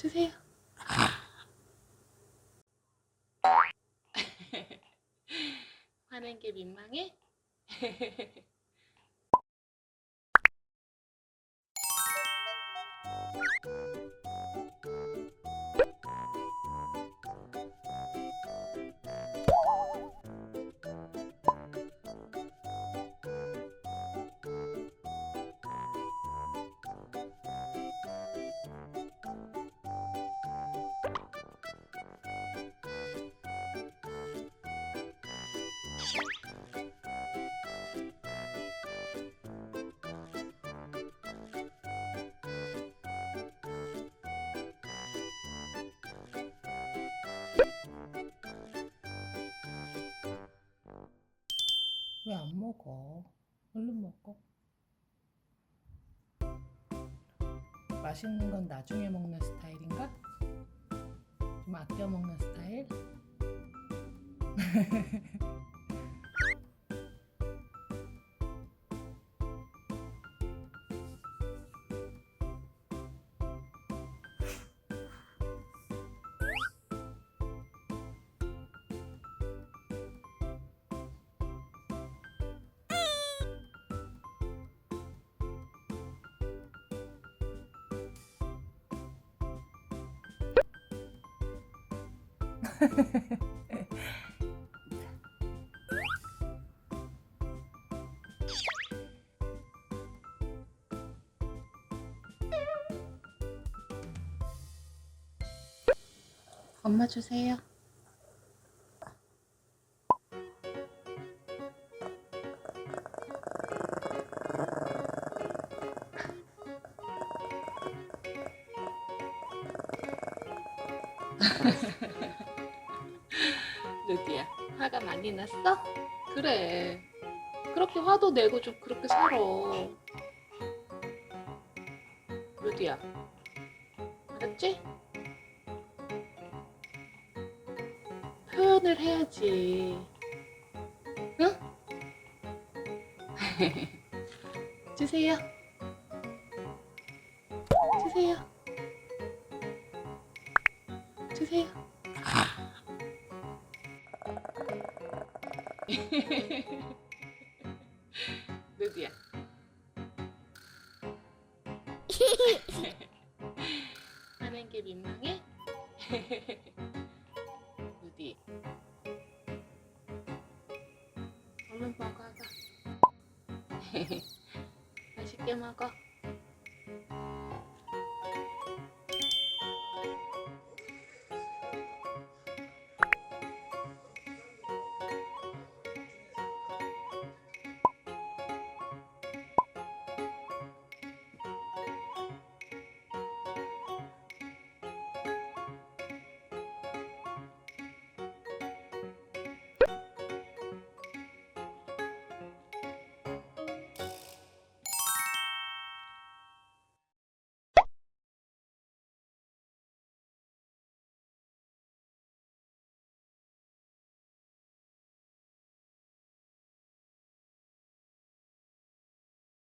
주세요. 화낸 게 민망해? 먹어? 얼른 먹어. 맛있는 건 나중에 먹는 스타일인가? 좀 아껴 먹는 스타일? 엄마 주세요. 루디야, 화가 많이 났어? 그래. 그렇게 화도 내고 좀 그렇게 살아. 루디야, 알았지? 표현을 해야지. 응? 주세요. 주세요. 주세요. 누구야? 하는 게 민망해? 누디. 얼른 먹어봐. 맛있게 먹어.